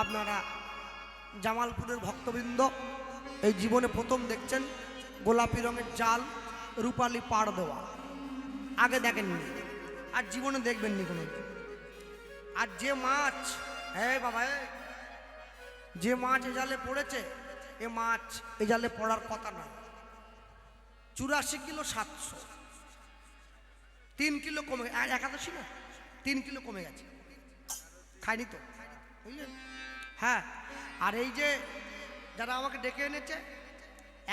আপনারা জামালপুরের ভক্তবৃন্দ এই জীবনে প্রথম দেখছেন গোলাপি রঙের জাল রূপালি পাড় দেওয়া। আগে দেখেননি, আর জীবনে দেখবেননি কোনো আর যে মাছ হ্যাঁ বাবা যে মাছ এ জালে পড়েছে, এ মাছ এ জালে পড়ার কথা না চুরাশি কিলো সাতশো। তিন কিলো কমে আর একাদশী না? তিন কিলো কমে গেছে। খাইনি তো? বুঝলেন? হ্যাঁ আর এই যে যারা আমাকে ডেকে এনেছে,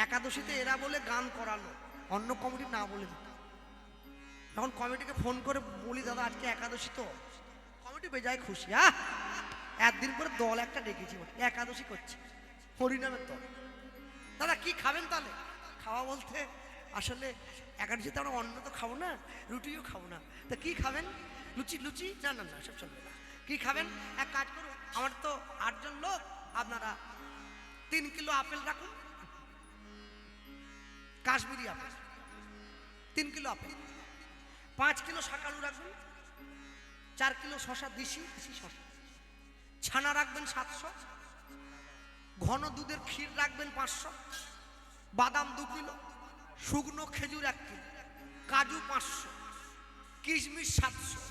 একাদশীতে এরা বলে গান করানো অন্য কমিটি না বলে দিত। তখন কমিটিকে ফোন করে বলি, দাদা, আজকে একাদশী তো? কমিটি বেজায় খুশি হ্যাঁ। একদিন করে দল একটা ডেকেছি একাদশী করছে, হরিনামের দল। দাদা, কি খাবেন তাহলে? খাওয়া বলতে আসলে একাদশীতে আমরা অন্ন তো খাব না, রুটিও খাব না। তা কি খাবেন? লুচি লুচি? না না না, সব চলবে না। কি খাবেন? এক কাজ করুন, আমার তো আটজন লোক, আপনারা তিন কিলো আপেল রাখুন। কাশ্মীরি আপেল, তিন কিলো আপেল। পাঁচ কিলো শাকালু রাখবেন চার কিলো শশা দিশি দিশি শশা ছানা রাখবেন সাতশো, ঘন দুধের ক্ষীর রাখবেন পাঁচশো, বাদাম দু কিলো, শুকনো খেজুর এক কিলো, কাজু পাঁচশো, কিশমিশ সাতশো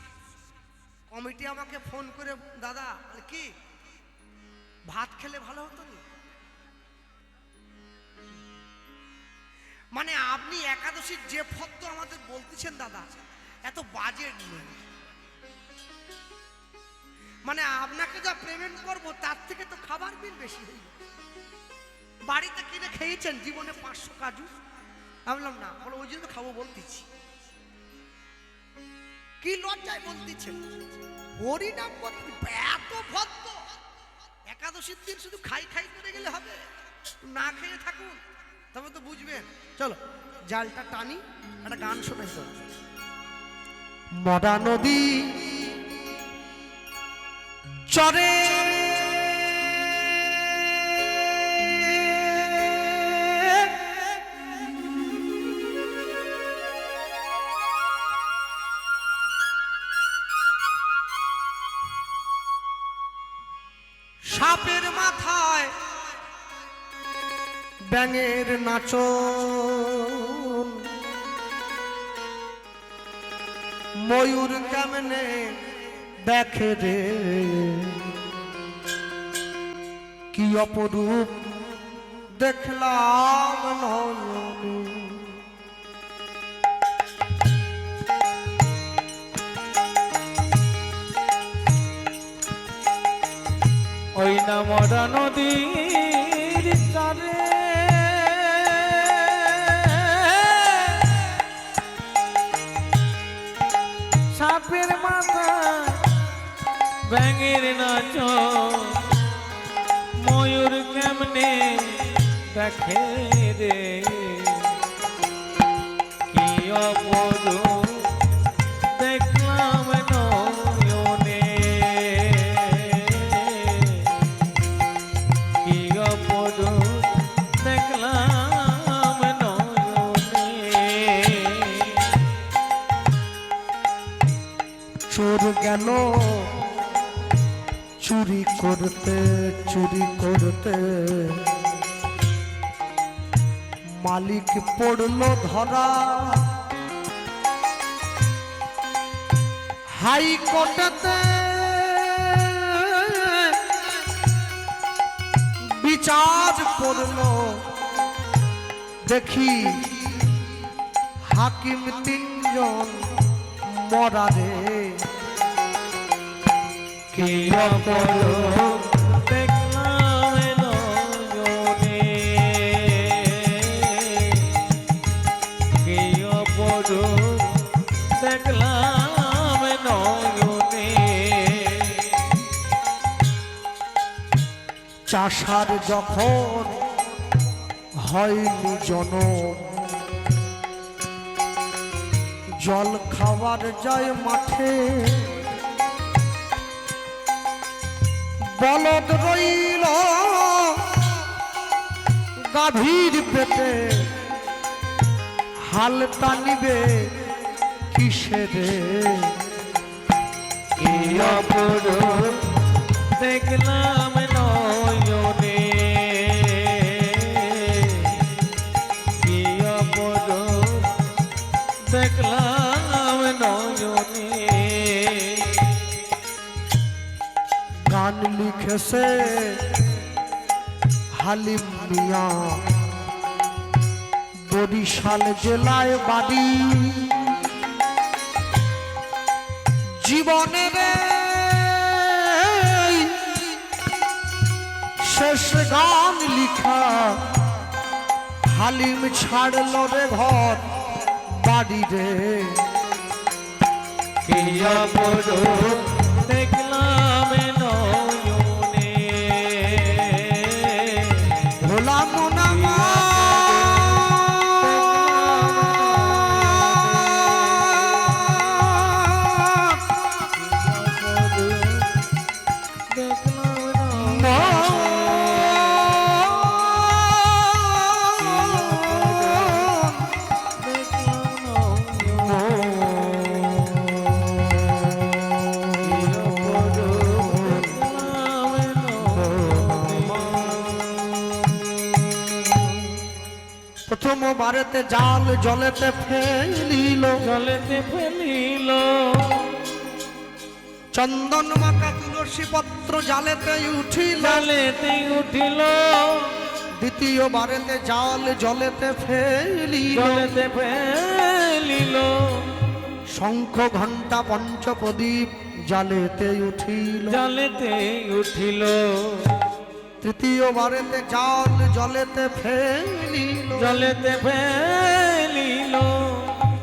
কমিটি আমাকে ফোন করে, দাদা কি? ভাত খেলে ভালো হতো না? মানে আপনি একাদশীর যে ফত্ব আমাদের বলতেছেন, দাদা, এত বাজেট নেই মানে আপনাকে যা পেমেন্ট করব, তার থেকে তো খাবার বিল বেশি যাবে। বাড়িতে কিনে খেয়েছেন, জীবনে পাঁচশো কাজু? আমি বললাম না ওই জন্য খাব বলতেছি। কি লজ্জায় বলতেছে হরিনাম এত ভক্ত। একাদশীর দিন শুধু খাই খাই করে গেলে হবে। না খেয়ে থাকুন, তবে তো বুঝবেন। চলো, জালটা টানি, একটা গান শোনাই তো। নদী, চরে সাপের মাথায়। ব্যাঙের নাচন। ময়ূর কেমনে দেখে রে? কি অপরূপ দেখলাম নয়নে? ওই না মরা নদীর চারে। সাপের মাথা ব্যাঙের নাচ, ময়ূর কেমনে দেখে রে? কি অপরূপ করতে চুরি করতে। মালিক পড়ল ধরা। হাই হাইকোর্টেতে বিচার পড়ল দেখি হাকিম তিনজন মরারে। চাষার যখন হয়নি জনম জল খাওয়ার যায় মাঠে বলদ রইল গাভীর পেটে। হাল টানিবে কিসেরে দেখলাম লিখেছে হালিম মিয়া, বরিশাল জেলায় বাড়ি। জীবনের শেষ গান লিখা, হালিম ছাড়ল রে ঘর বাড়ি রে। কি প্রথম বারেতে জাল জলেতে ফেলিল। জলেতে ফেলিল। চন্দন মাখা তুলসী পত্র জালেতে উঠিল। জলেতে উঠিল। দ্বিতীয় বারেতে জাল জলেতে ফেলিল। জলেতে ফেলিল। শঙ্খ ঘণ্টা পঞ্চপ্রদীপ জালেতে উঠিল। জলেতে উঠিল। তৃতীয় বারেতে জাল জলেতে ফেলিল। জলেতে ফেলিল।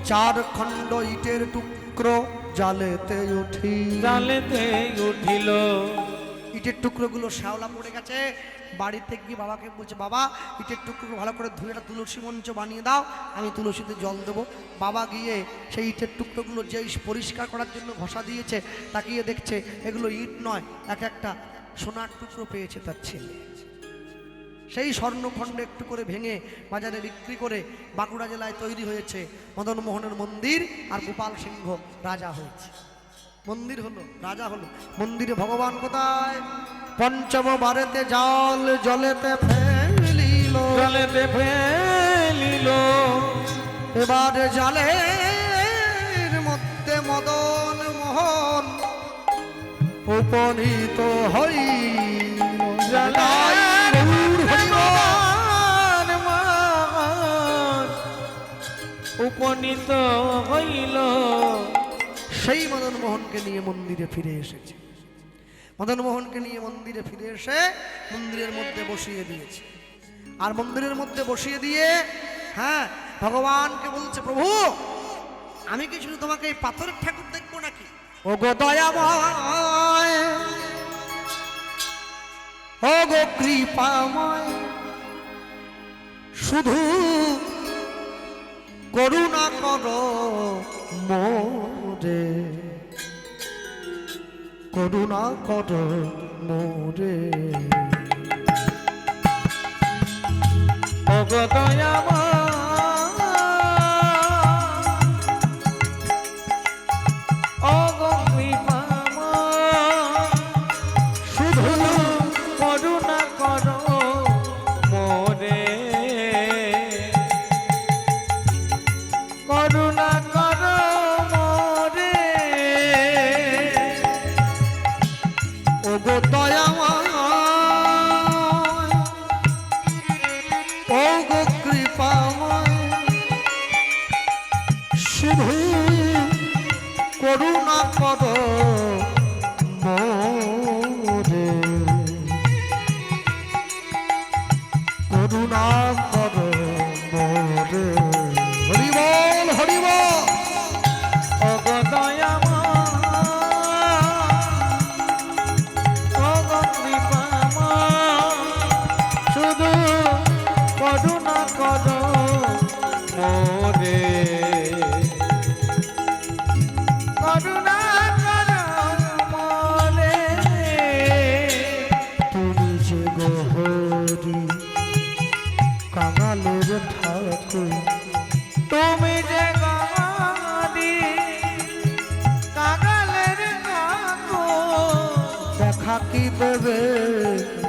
চার খণ্ড ইটের টুকরো জালেতে উঠিল জলেতে উঠিল। ইটের টুকরোগুলো শ্যাওলা পড়ে গেছে। বাড়িতে গিয়ে বাবাকে বলছে বাবা ইটের টুকরো ভালো করে ধুয়ে একটা তুলসী মঞ্চ বানিয়ে দাও আমি তুলসীতে জল দেবো। বাবা গিয়ে সেই ইটের টুকরোগুলো যে পরিষ্কার করার জন্য ঘষা দিয়েছে তাকিয়ে দেখছে এগুলো ইট নয় এক একটা সোনার টুকরো পেয়েছে তার ছেলে। সেই স্বর্ণখণ্ড একটু করে ভেঙে বাজারে বিক্রি করে বাঁকুড়া জেলায় তৈরি হয়েছে মদন মোহনের মন্দির আর গোপাল সিংহ রাজা হয়েছে। মন্দির হলো রাজা হলো মন্দিরে ভগবান কোথায়? পঞ্চম বারেতে জল জলেতে ফেলিল। জলেতে ফেলিল। এবারে জলের মধ্যে মদন উপনীত হই। উপনীত হইল। সেই মদন মোহনকে নিয়ে মন্দিরে ফিরে এসেছে। মদন মোহনকে নিয়ে মন্দিরে ফিরে এসে মন্দিরের মধ্যে বসিয়ে দিয়েছে। আর মন্দিরের মধ্যে বসিয়ে দিয়ে হ্যাঁ ভগবানকে বলছে প্রভু আমি কি শুধু তোমাকে এই পাথরের ঠাকুর দেখব নাকি? ও গো দয়াময় ও গো কৃপাময় শুধু করুণা করো মোরে। করুণা করো মোরে। অগ দেবে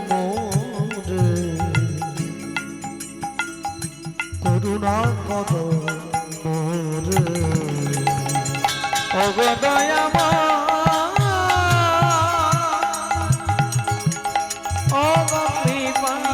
মোরে করুণা কর মোরে অগদয়ামা অগপ্রিমা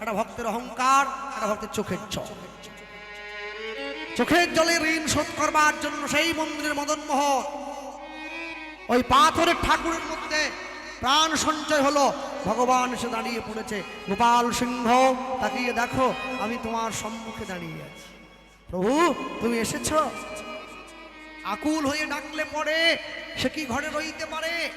একটা ভক্তের অহংকার একটা ভক্তের চোখের চোখ চোখের জলে ঋণ শোধ করবার জন্য সেই মন্দিরের মদন মোহন ওই পাথরের ঠাকুরের মধ্যে প্রাণ সঞ্চয় হলো। ভগবান এসে দাঁড়িয়ে পড়েছে। গোপাল সিংহ, তাকিয়ে দেখো, আমি তোমার সম্মুখে দাঁড়িয়ে আছি। প্রভু, তুমি এসেছ? আকুল হয়ে ডাকলে পরে সে কি ঘরে রইতে পারে?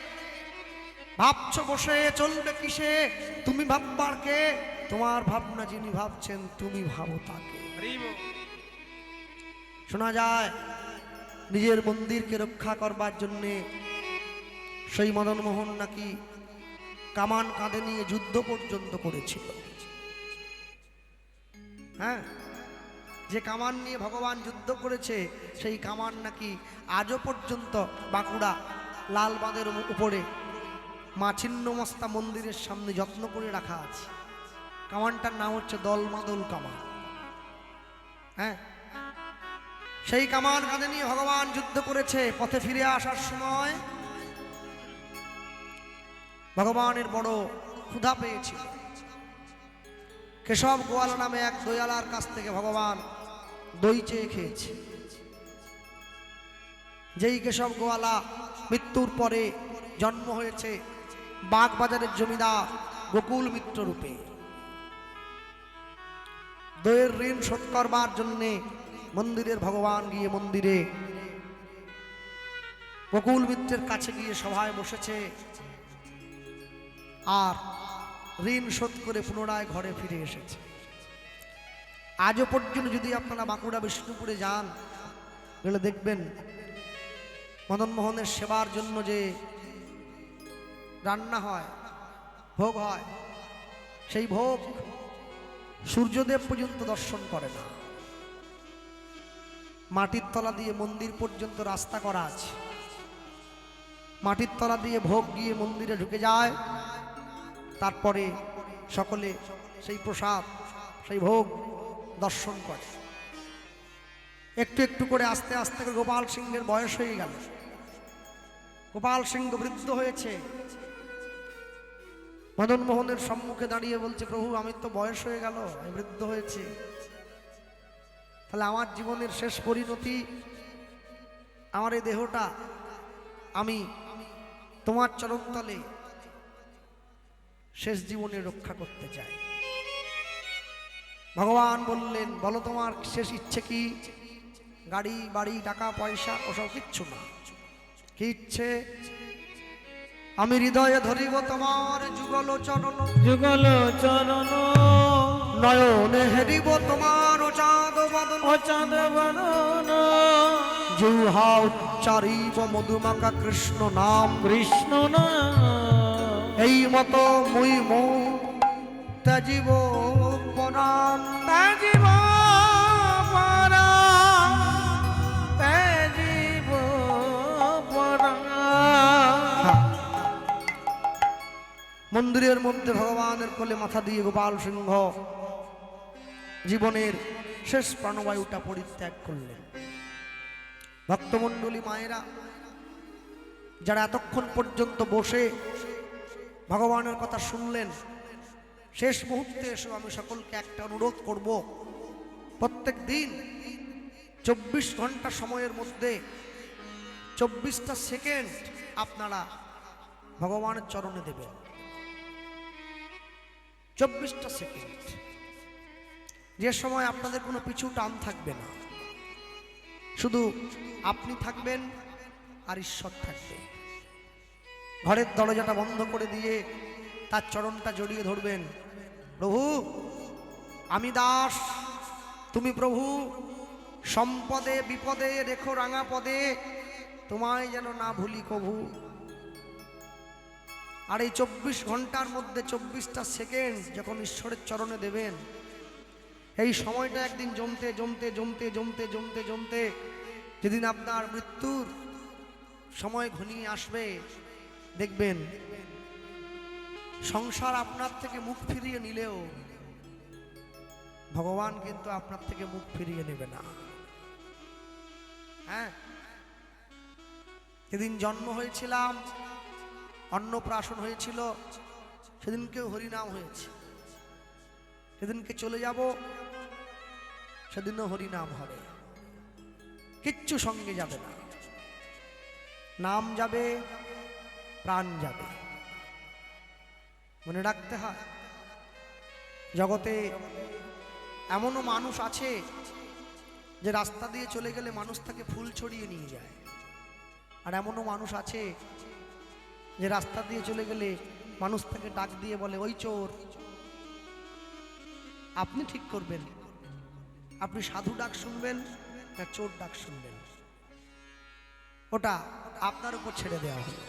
ভাবছ বসে, চলবে কিসে? তুমি ভাববার কে? তোমার ভাবনা যিনি ভাবছেন তুমি ভাবো তাকে। শোনা যায় নিজের মন্দিরকে রক্ষা করবার জন্যে সেই মদন মোহন নাকি কামান কাঁধে নিয়ে যুদ্ধ পর্যন্ত করেছিল। হ্যাঁ? যে কামান নিয়ে ভগবান যুদ্ধ করেছে সেই কামান নাকি আজও পর্যন্ত বাঁকুড়া লাল বাঁধের উপরে মা ছিন্নমস্তা মন্দিরের সামনে যত্ন করে রাখা আছে। কামানটার নাম হচ্ছে দলমাদল কামান। হ্যাঁ? সেই কামান কাঁধে নিয়ে ভগবান যুদ্ধ করেছে, পথে ফিরে আসার সময় ভগবানের বড় ক্ষুধা পেয়েছিল। কেশব গোয়ালা নামে এক দয়ালার কাছ থেকে ভগবান দই চেয়ে খেয়েছে। যেই কেশব গোয়ালা মৃত্যুর পরে জন্ম হয়েছে, বাগবাজারের জমিদার গোকুল মিত্র রূপে। দইয়ের ঋণ শোধ করবার জন্যে মন্দিরের ভগবান গিয়ে মন্দিরে গোকুল মিত্রের কাছে গিয়ে সভায় বসেছে। আর ঋণ শোধ করে পুনরায় ঘরে ফিরে এসেছে। আজও পর্যন্ত যদি আপনারা বাঁকুড়া, বিষ্ণুপুরে যান গেলে দেখবেন মদন মোহনের সেবার জন্য যে রান্না হয়, ভোগ হয়, সেই ভোগ সূর্যদেব পর্যন্ত দর্শন করে না। মাটির তলা দিয়ে মন্দির পর্যন্ত রাস্তা করা আছে। মাটির তলা দিয়ে ভোগ গিয়ে মন্দিরে ঢুকে যায়। তারপরে সকলে সেই প্রসাদ, সেই ভোগ দর্শন করে। একটু একটু করে আস্তে আস্তে করে গোপাল সিংহের বয়স হয়ে গেল। গোপাল সিংহ বৃদ্ধ হয়েছে। মদন মোহনের সম্মুখে দাঁড়িয়ে বলছে, প্রভু, আমি তো বয়স হয়ে গেল, আমি বৃদ্ধ হয়েছে। তাহলে আমার জীবনের শেষ পরিণতি, আমার এই দেহটা আমি তোমার চরণতলে শেষ জীবনে রক্ষা করতে চাই। ভগবান বললেন, বলো তোমার শেষ ইচ্ছে কি? গাড়ি, বাড়ি, টাকা, পয়সা, ওসব কিচ্ছু না। কি ইচ্ছে? আমি হৃদয়ে ধরিব তোমার যুগল চরণ। যুগল চরণ। নয়নে হেরিব তোমার চাঁদ বদন। অচাঁদ বদন। জুহা উচ্চারিব মধুমাকা কৃষ্ণ নাম। কৃষ্ণ না এই মতো মুই মৌ ত্যাজিব পরাণ। তাজিব মন্দিরের মধ্যে ভগবানের কোলে মাথা দিয়ে গোপাল সিংহ জীবনের শেষ প্রাণবায়ুটা পরিত্যাগ করলেন। ভক্তমণ্ডলী মায়েরা, যারা এতক্ষণ পর্যন্ত বসে ভগবানের কথা শুনলেন, শেষ মুহূর্তে এসে আমি সকলকে একটা অনুরোধ করব, প্রত্যেক দিন চব্বিশ ঘণ্টা সময়ের মধ্যে চব্বিশটা সেকেন্ড আপনারা ভগবানের চরণে দেবেন। চব্বিশটা সেকেন্ড যে সময় আপনাদের কোনো পিছু টান থাকবে না। শুধু আপনি থাকবেন আর ঈশ্বর থাকবে। ঘরের দরজাটা বন্ধ করে দিয়ে তার চরণটা জড়িয়ে ধরবেন। প্রভু, আমি দাস, তুমি প্রভু, সম্পদে, বিপদে, রেখো রাঙা পদে, তোমায় যেন না ভুলি কভু আর এই চব্বিশ ঘণ্টার মধ্যে চব্বিশটা সেকেন্ড যখন ঈশ্বরের চরণে দেবেন, এই সময়টা একদিন জমতে জমতে জমতে জমতে জমতে জমতে, যেদিন আপনার মৃত্যুর সময় ঘনিয়ে আসবে, দেখবেন সংসার আপনার থেকে মুখ ফিরিয়ে নিলেও ভগবান কিন্তু আপনার থেকে মুখ ফিরিয়ে নেবে না। হ্যাঁ? যেদিন জন্ম হয়েছিলাম অন্নপ্রাশন হয়েছিল সেদিনকে হরিনাম হয়েছে। সেদিনকে চলে যাব, সেদিনও হরিনাম হবে। কিচ্ছু সঙ্গে যাবে না। নাম যাবে, প্রাণ যাবে। মনে রাখতে হয়, জগতে এমনও মানুষ আছে যে রাস্তা দিয়ে চলে গেলে মানুষ তাকে ফুল ছড়িয়ে নিয়ে যায়। আর এমনও মানুষ আছে যে রাস্তা দিয়ে চলে গেলে মানুষ তাকে ডাক দিয়ে বলে, ওই চোর, আপনি ঠিক করবেন। আপনি সাধু ডাক শুনবেন না চোর ডাক শুনবেন। ওটা আপনার উপর ছেড়ে দেওয়া হবে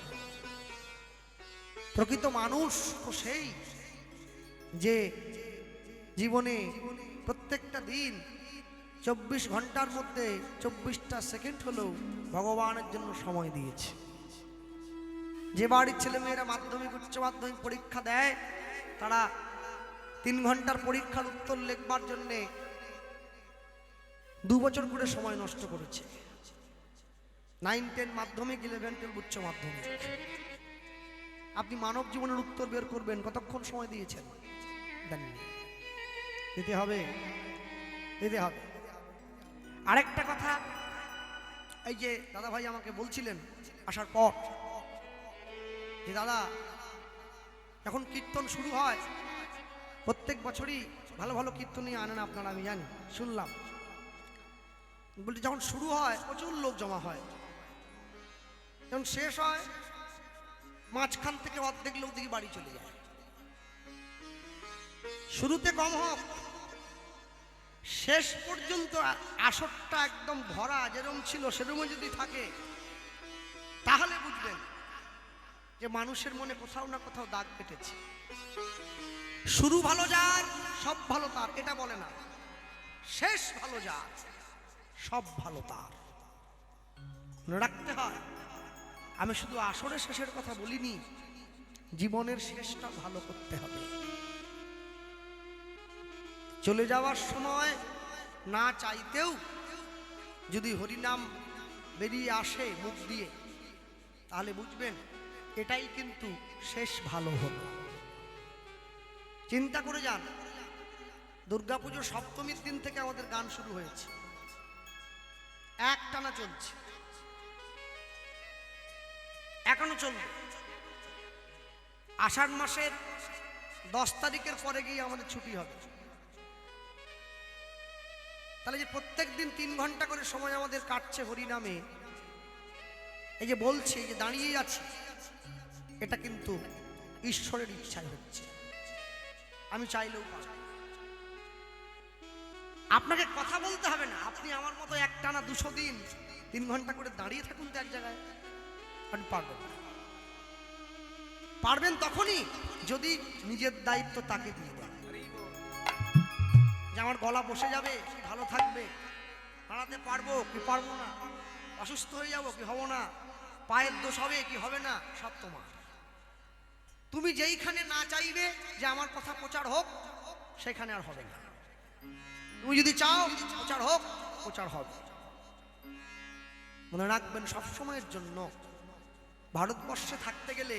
প্রকৃত মানুষ তো সেই যে জীবনে প্রত্যেকটা দিন চব্বিশ ঘণ্টার মধ্যে চব্বিশটা সেকেন্ড হলেও ভগবানের জন্য সময় দিয়েছে। যে বাড়ির ছেলেমেয়েরা মাধ্যমিক, উচ্চ মাধ্যমিক পরীক্ষা দেয়, তারা তিন ঘণ্টার পরীক্ষার উত্তর লেখবার জন্যে দু বছর করে সময় নষ্ট করেছে। নাইন টেন মাধ্যমিক ইলেভেন টুয়েলভ উচ্চ মাধ্যমিক। আপনি মানব জীবনের উত্তর বের করবেন, কতক্ষণ সময় দিয়েছেন? দেননি দিতে হবে। দিতে হবে। আরেকটা কথা, এই যে দাদা ভাই আমাকে বলছিলেন, আসার পর যে দাদা, যখন কীর্তন শুরু হয়, প্রত্যেক বছরই ভালো ভালো কীর্তনই আনেন আপনারা, আমি জানি, শুনলাম। বলছি, যখন শুরু হয়, প্রচুর লোক জমা হয়। যখন শেষ হয়, মাঝখান থেকে অর্ধেক লোক দিকে বাড়ি চলে যায়। শুরুতে কম হোক, শেষ পর্যন্ত আসরটা একদম ভরা যেরকম ছিল সেরকম যদি থাকে, তাহলে বুঝবেন যে মানুষের মনে কোথাও না কোথাও দাগ কেটেছে। শুরু ভালো যার সব ভালো তার এটা বলে না। শেষ ভালো যার সব ভালো তার। মনে রাখতে হয় আমি শুধু আসরের শেষের কথা বলিনি জীবনের শেষটা ভালো করতে হবে। চলে যাওয়ার সময় না চাইতেও যদি হরিনাম বেরিয়ে আসে মুখ দিয়ে তাহলে বুঝবেন এটাই কিন্তু শেষ ভালো হলো। চিন্তা করে যান দুর্গাপুজোর সপ্তমীর দিন থেকে আমাদের গান শুরু হয়েছে। এক টানা চলছে। এখনও চলবে। আষাঢ় মাসের দশ তারিখের পরে গিয়ে আমাদের ছুটি হবে। তাহলে যে প্রত্যেক দিন তিন ঘণ্টা করে সময় আমাদের কাটছে হরিনামে, এই যে বলছে যে দাঁড়িয়ে আছে এটা কিন্তু ঈশ্বরের ইচ্ছায় হচ্ছে। আমি চাইলেও আপনাকে কথা বলতে হবে না। আপনি আমার মতো একটানা দুশো দিন, তিন ঘণ্টা করে দাঁড়িয়ে থাকুন তো এক জায়গায়। আপনি পারবেন। পারবেন তখনই যদি নিজের দায়িত্ব তাকে দিয়ে দেন। যে আমার গলা বসে যাবে ভালো থাকবে। হারাতে পারব কি পারব না? অসুস্থ হয়ে যাব কি হব না? পায়ের দোষ হবে কি হবে না? সব তোমার। তুমি যেইখানে না চাইবে যে আমার কথা প্রচার হোক, সেখানে আর হবে না। তুমি যদি চাও, প্রচার হোক, প্রচার হবে। মনে রাখবেন, সবসময়ের জন্য ভারতবর্ষে থাকতে গেলে,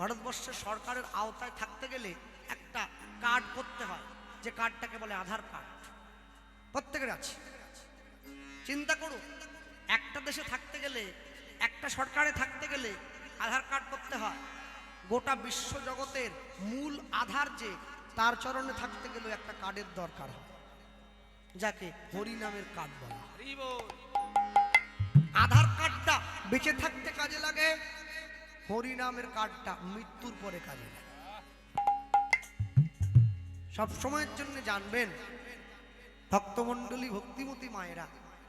ভারতবর্ষের সরকারের আওতায় থাকতে গেলে একটা কার্ড করতে হয়, যে কার্ডটাকে বলে আধার কার্ড প্রত্যেকের আছে। চিন্তা করুন, একটা দেশে থাকতে গেলে, একটা সরকারে থাকতে গেলে আধার কার্ড করতে হয়। গোটা বিশ্ব জগতের মূল আধার যে, তার চরণে থাকতে গেলেও একটা কার্ডের দরকার হয়। যাকে হরিনামের কার্ড বলা। আধার কার্ডটা বেঁচে থাকতে কাজে লাগে, হরিনামের কার্ডটা মৃত্যুর পরে কাজে লাগে। সব সময়ের জন্য জানবেন, ভক্তমণ্ডলী, ভক্তিমতী মায়েরা,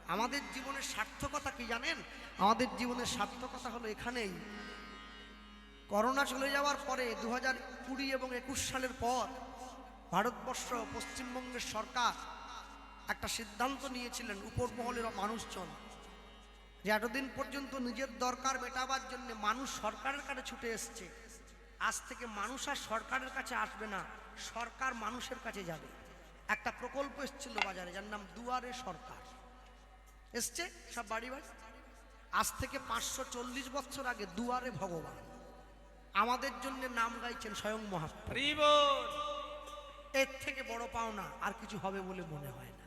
আমাদের জীবনের সার্থকতা কি জানেন? আমাদের জীবনের সার্থকতা হলো এখানেই। করোনা চলে যাওয়ার পরে দু হাজার কুড়ি এবং একুশ সালের পর ভারতবর্ষ পশ্চিমবঙ্গের সরকার একটা সিদ্ধান্ত নিয়েছিলেন উপর মহলের মানুষজন যে এতদিন পর্যন্ত নিজের দরকার মেটাবার জন্য মানুষ সরকারের কাছে ছুটে এসছে। আজ থেকে মানুষ আর সরকারের কাছে আসবে না, সরকার মানুষের কাছে যাবে। একটা প্রকল্প এসেছিল বাজারে, যার নাম দুয়ারে সরকার। এসছে? সব বাড়ি বাড়ি? আজ থেকে পাঁচশো চল্লিশ বছর আগে দুয়ারে ভগবান। আমাদের জন্য নাম গাইছেন স্বয়ং মহাপ্রভু। এর থেকে বড় পাওনা আর কিছু হবে বলে মনে হয় না।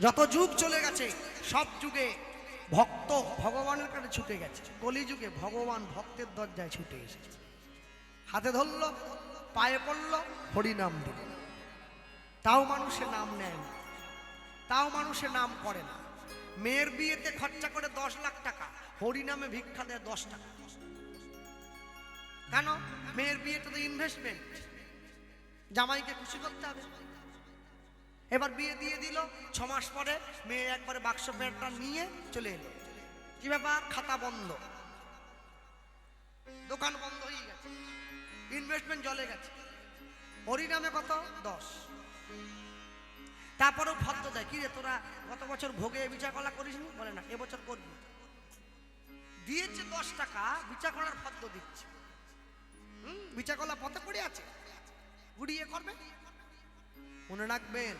যত যুগ চলে গেছে সব যুগে ভক্ত ভগবানের কাছে ছুটে গেছে। কলি যুগে ভগবান ভক্তের দরজায় ছুটে এসেছে। হাতে ধরল পায়ে পড়ল হরিনাম দিল। তাও মানুষে নাম নেয় না। তাও মানুষে নাম করে না। মেয়ের বিয়েতে খরচা করে দশ লাখ টাকা হরিনামে ভিক্ষা দেয় দশ টাকা। কেন? মেয়ের বিয়েটা তো ইনভেস্টমেন্ট জামাইকে খুশি করতে হবে। এবার বিয়ে দিয়ে দিল, ছ মাস পরে মেয়ে একবারে বাক্স প্যান্টটা নিয়ে চলে এলো। কি ব্যাপার? খাতা বন্ধ। দোকান বন্ধ হয়ে গেছে। ইনভেস্টমেন্ট জলে গেছে। হরিনামে কত? দশ। তারপরেও ভদ্র দেয়, কি রে তোরা গত বছর ভোগে বিচার কলা করিস বলে, না এবছর করবি। দিয়েছে দশ টাকা বিচার করার ভদ্র দিচ্ছে। হুম বিচার কলা পথে পড়ে আছে? গুড়িয়ে করবে? মনে রাখবেন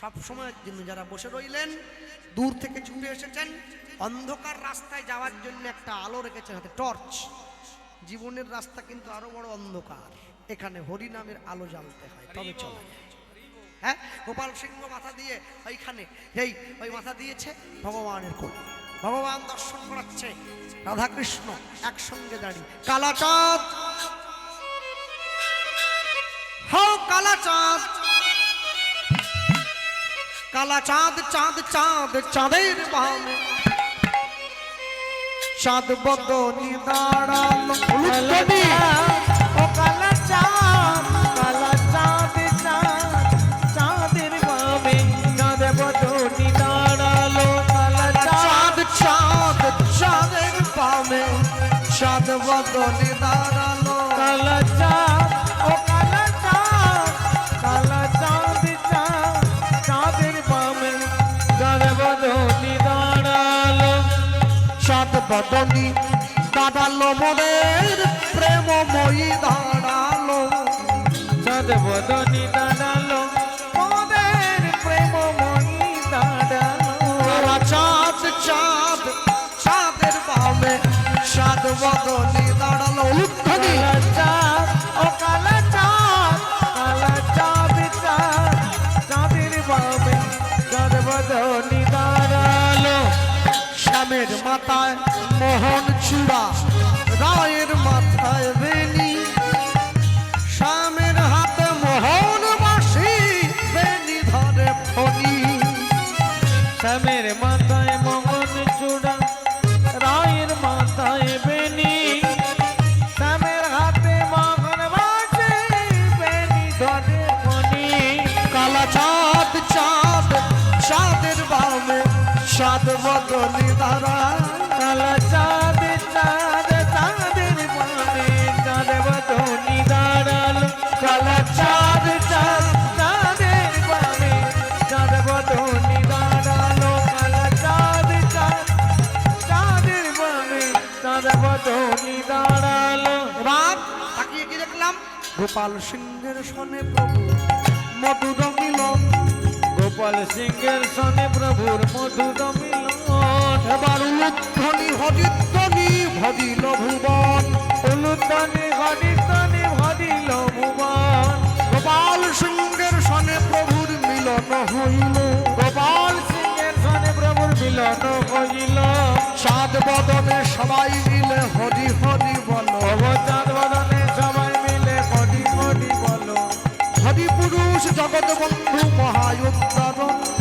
সব সময়ের জন্য যারা বসে রইলেন দূর থেকে ছুটে এসেছেন অন্ধকার রাস্তায় যাওয়ার জন্য একটা আলো রেখেছেন হাতে টর্চ। জীবনের রাস্তা কিন্তু আরও বড় অন্ধকার। এখানে হরিনামের আলো জ্বালতে হয় তবে চলে হ্যাঁ? গোপাল সিংহ মাথা দিয়ে ওইখানে এই ওই মাথা দিয়েছে ভগবানের কোল। ভগবান দর্শন করাচ্ছে রাধাকৃষ্ণ একসঙ্গে দাঁড়িয়ে। কালাচাঁদ হও কালা চাঁদ। কালা চাঁদ চাঁদ চাঁদ চাঁদের বামে চাঁদ বদনি দাঁড়াল। ও কালা চাঁদ কালা চাঁদ চাঁদ চাঁদের বামে চাঁদ বদনি দাঁড়াল কালা চাঁদ চাঁদ চাঁদের বামে চাঁদ বদনি দাঁড়াল কালা চাঁদ। বদনি দাঁড়াল। মোদের প্রেমময়ী দাঁড়াল। চাঁদ বদনি দাঁড়াল মোদের প্রেমময়ী দাঁড়াল। চাঁদ চাঁদ চাঁদের বামে চাঁদ বদনি দাঁড়াল। চাঁদ মাথায় মোহন চূড়া, রায়ের মাথায় বেনি শ্যামের হাতে মোহন বাসি বেনি ধরে ফণি। মাথায় মোহন চূড়া, রায়ের মাথায় বেনি শ্যামের হাতে মোহন বাসে বেনি ধরে কালা চাঁদ চাঁদ, চাঁদের বামে, চাঁদ বদলি গোপাল সিংহের সনে প্রভু মধুর মিলন গোপাল সিংহের সনে প্রভুর মধুর মিলন এবার উলুধ্বনি হরিধ্বনি ভরিল ভুবন হরিতনে ভরিল ভুবন গোপাল সিংহের সনে প্রভুর মিলন হইল। গোপাল সিংহের সনে প্রভুর মিলন হইল। চাঁদ বদনে সবাই মিলে হরি জগৎ বন্ধু মহায়ুদ্ধারণ।